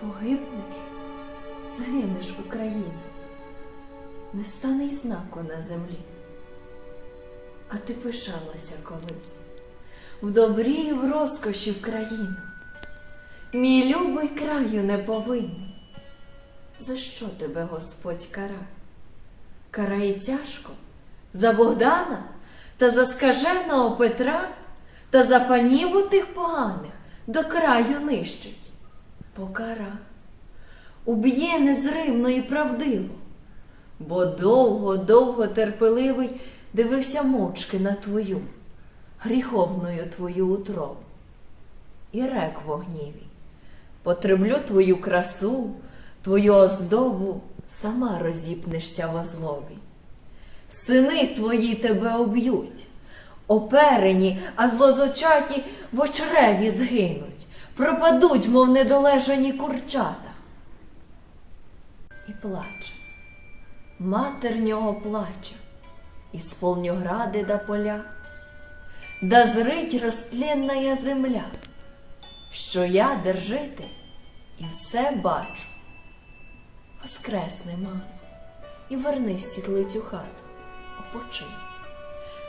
Погибнеш, загинеш Україну, не стане й знаку на землі. А ти пишалася колись в добрі і в розкоші в країну. Мій любий краю не повинен. За що тебе Господь карає? Карає тяжко за Богдана та за скаженого Петра та за панів у тих поганих до краю нищить. Покара уб'є незримно і правдиво, бо довго-довго терпеливий дивився мовчки на твою, гріховною твою утробу. І рек в гніві. Потреблю твою красу, твою оздобу, сама розіпнешся во злобі. Сини твої тебе об'ють, оперені, а злозочаті в очреві згинуть, пропадуть, мов недолежані курчата. І плаче, матер нього плаче, і сполньогради да поля, да зрить розтлінная земля, що я держити і все бачу. Воскресни, мамо, і вернись в світлицю хату, опочи.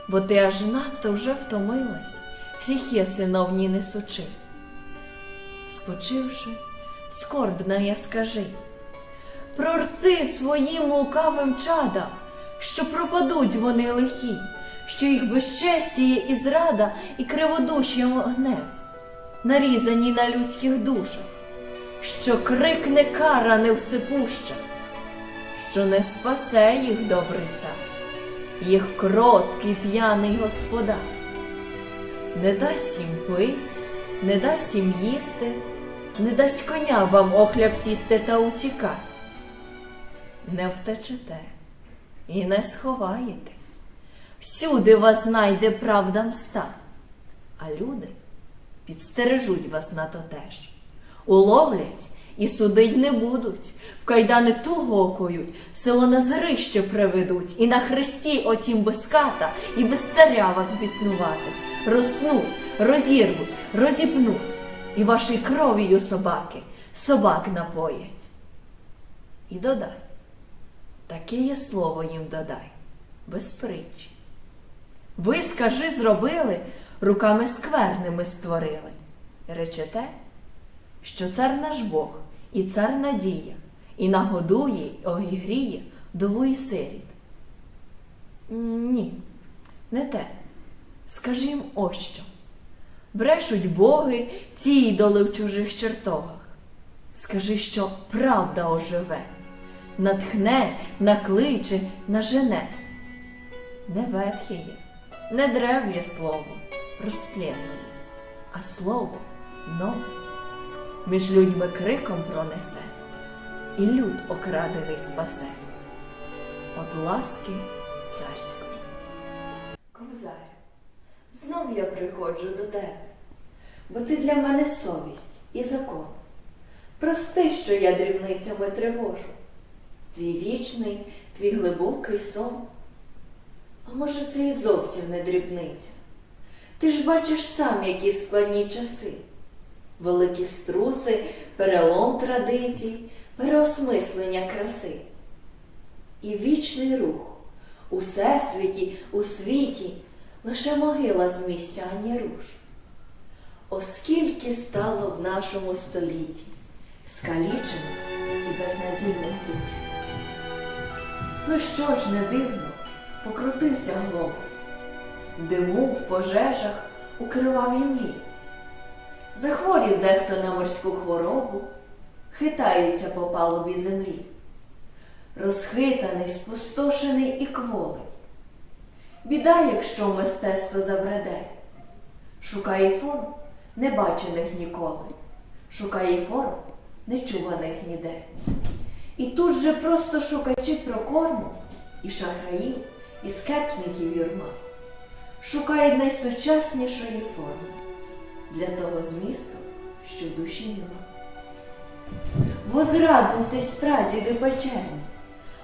Бо ти аж надто вже втомилась, гріхи синовні несучи. Спочивши, скорбна я скажи, прорци своїм лукавим чадам, що пропадуть вони лихі, що їх безчестіє і зрада, і криводуш'ям огнем, нарізані на людських душах, що крикне кара невсипуща, що не спасе їх добрий цар, їх кроткий п'яний господар, не дасть їм пить, не дасть їм їсти, не дасть коня вам охляб сісти та утікать. Не втечете і не сховаєтесь. Всюди вас знайде правда мста, а люди підстережуть вас на то теж. Уловлять і судить не будуть, кайдани туго окують, село на зрище приведуть, і на хресті отім без ката, і без царя вас біснувати, розпнуть, розірвуть, розіпнуть, і вашій кров'ю собаки собак напоять. І додай, таке є слово їм додай, без притчі. Ви, скажи, зробили, руками скверними створили. Речете, що цар наш Бог і цар надія, і нагодує, огігріє вдову і сиріт. Ні, не те. Скажи їм ось що. Брешуть боги ці ідоли в чужих чертогах. Скажи, що правда оживе, натхне, накличе, нажене. Не ветхе є, не древнє слово, розтлінне, а слово нове. Між людьми криком пронесе, і люд окрадений спасе. От ласки царської. Кобзарю, знов я приходжу до тебе, бо ти для мене совість і закон. Прости, що я дрібницями тривожу, твій вічний, твій глибокий сон. А може, це і зовсім не дрібниця. Ти ж бачиш сам, які складні часи, великі струси, перелом традицій, переосмислення краси. І вічний рух у всесвіті, у світі лише могила з місця ані руш. Оскільки стало в нашому столітті скалічених і безнадійних душ. Ну що ж не дивно, покрутився глобус, диму, в пожежах, у кривавій. Захворів дехто на морську хворобу, хитається по палубі землі. Розхитаний, спустошений і кволий. Біда, якщо мистецтво забреде, шукає форм, не бачених ніколи, шукає форм, нечуваних ніде. І тут же просто шукачі прокорму, і шахраїв, і скептників юрма шукають найсучаснішої форми для того змісту, що душі нема. Возрадуйтесь, прадіди печерні,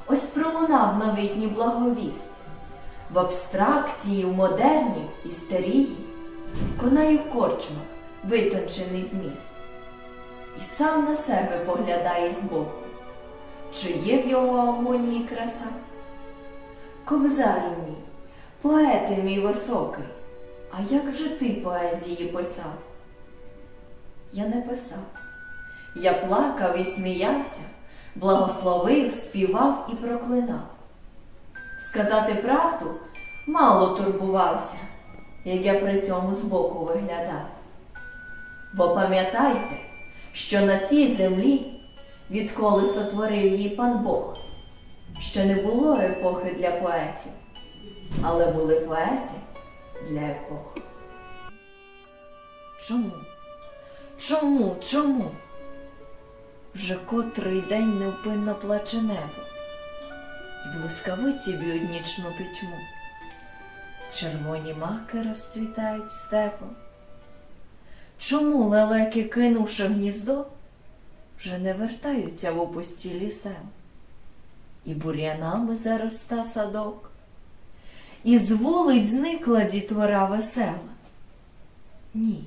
ось пролунав новітній благовіст. в абстракції, в модерні, істерії, конає в корчмах витончений зміст. І сам на себе поглядає збоку, чи є в його агонії краса. Кобзарю мій, поете мій високий, а як же ти поезії писав? Я не писав. Я плакав і сміявся, благословив, співав і проклинав. Сказати правду мало турбувався, як я при цьому збоку виглядав. Бо пам'ятайте, що на цій землі, відколи сотворив її пан Бог, ще не було епохи для поетів, але були поети для епох. Чому? Чому? Чому? Вже котрий день невпинно плаче небо, і блискавиці б'ють нічну пітьму. Червоні маки розцвітають степом. Чому лелеки, кинувши гніздо, вже не вертаються в опустілі сел? І бур'янами зароста садок, і з вулиць зникла дітвора весела. Ні,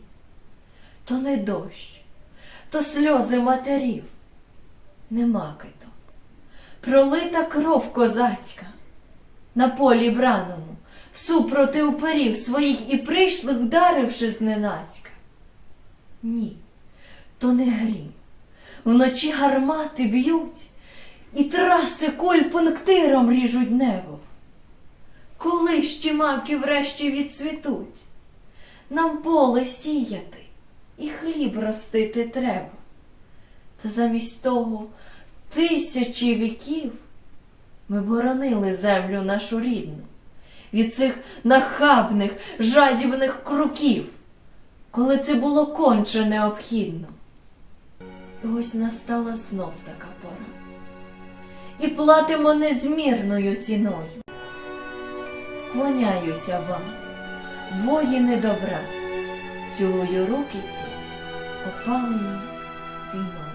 то не дощ, то сльози матерів, не макито, пролита кров козацька на полі браному, супроти уперів своїх і прийшлих, вдаривши зненацька. Ні, то не грім. Вночі гармати б'ють, і траси куль пунктиром ріжуть небо. Коли ті маки врешті відцвітуть, нам поле сіяти і хліб ростити треба. Та замість того тисячі віків ми боронили землю нашу рідну від цих нахабних, жадібних круків, коли це було конче необхідно. І ось настала знов така пора. І платимо незмірною ціною. Вклоняюся вам, воїни добра, цілую руки ці, опалені війною.